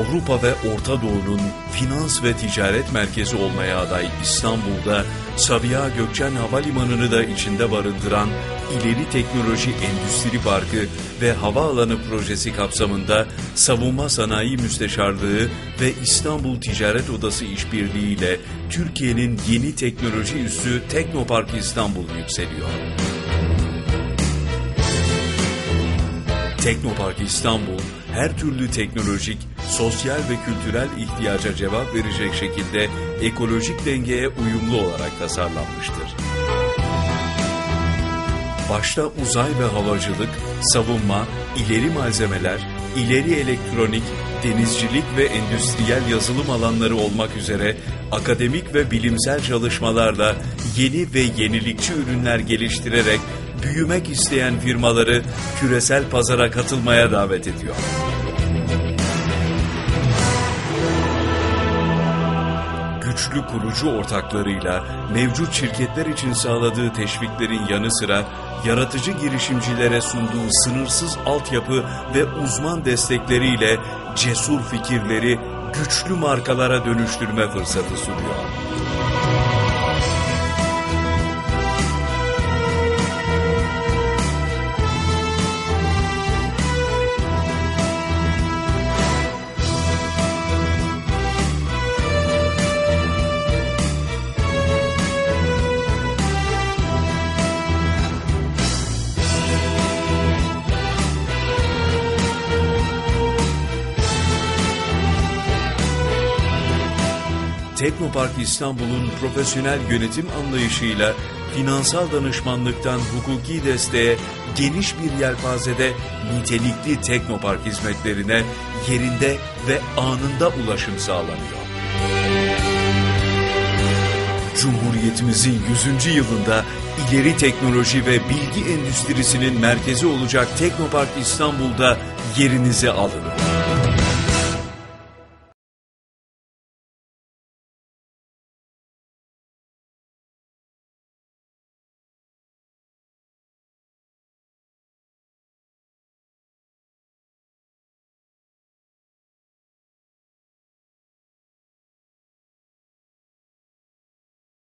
Avrupa ve Orta Doğu'nun finans ve ticaret merkezi olmaya aday İstanbul'da Sabiha Gökçen Havalimanı'nı da içinde barındıran İleri Teknoloji Endüstri Parkı ve Havaalanı projesi kapsamında Savunma Sanayi Müsteşarlığı ve İstanbul Ticaret Odası işbirliğiyle Türkiye'nin yeni teknoloji üssü Teknopark İstanbul yükseliyor. Teknopark İstanbul, her türlü teknolojik, sosyal ve kültürel ihtiyaca cevap verecek şekilde ekolojik dengeye uyumlu olarak tasarlanmıştır. Başta uzay ve havacılık, savunma, ileri malzemeler, ileri elektronik, denizcilik ve endüstriyel yazılım alanları olmak üzere akademik ve bilimsel çalışmalarla yeni ve yenilikçi ürünler geliştirerek büyümek isteyen firmaları küresel pazara katılmaya davet ediyor. Güçlü kurucu ortaklarıyla mevcut şirketler için sağladığı teşviklerin yanı sıra yaratıcı girişimcilere sunduğu sınırsız altyapı ve uzman destekleriyle cesur fikirleri güçlü markalara dönüştürme fırsatı sunuyor. Teknopark İstanbul'un profesyonel yönetim anlayışıyla finansal danışmanlıktan hukuki desteğe geniş bir yelpazede nitelikli Teknopark hizmetlerine yerinde ve anında ulaşım sağlanıyor. Cumhuriyetimizin 100. yılında ileri teknoloji ve bilgi endüstrisinin merkezi olacak Teknopark İstanbul'da yerinizi alın.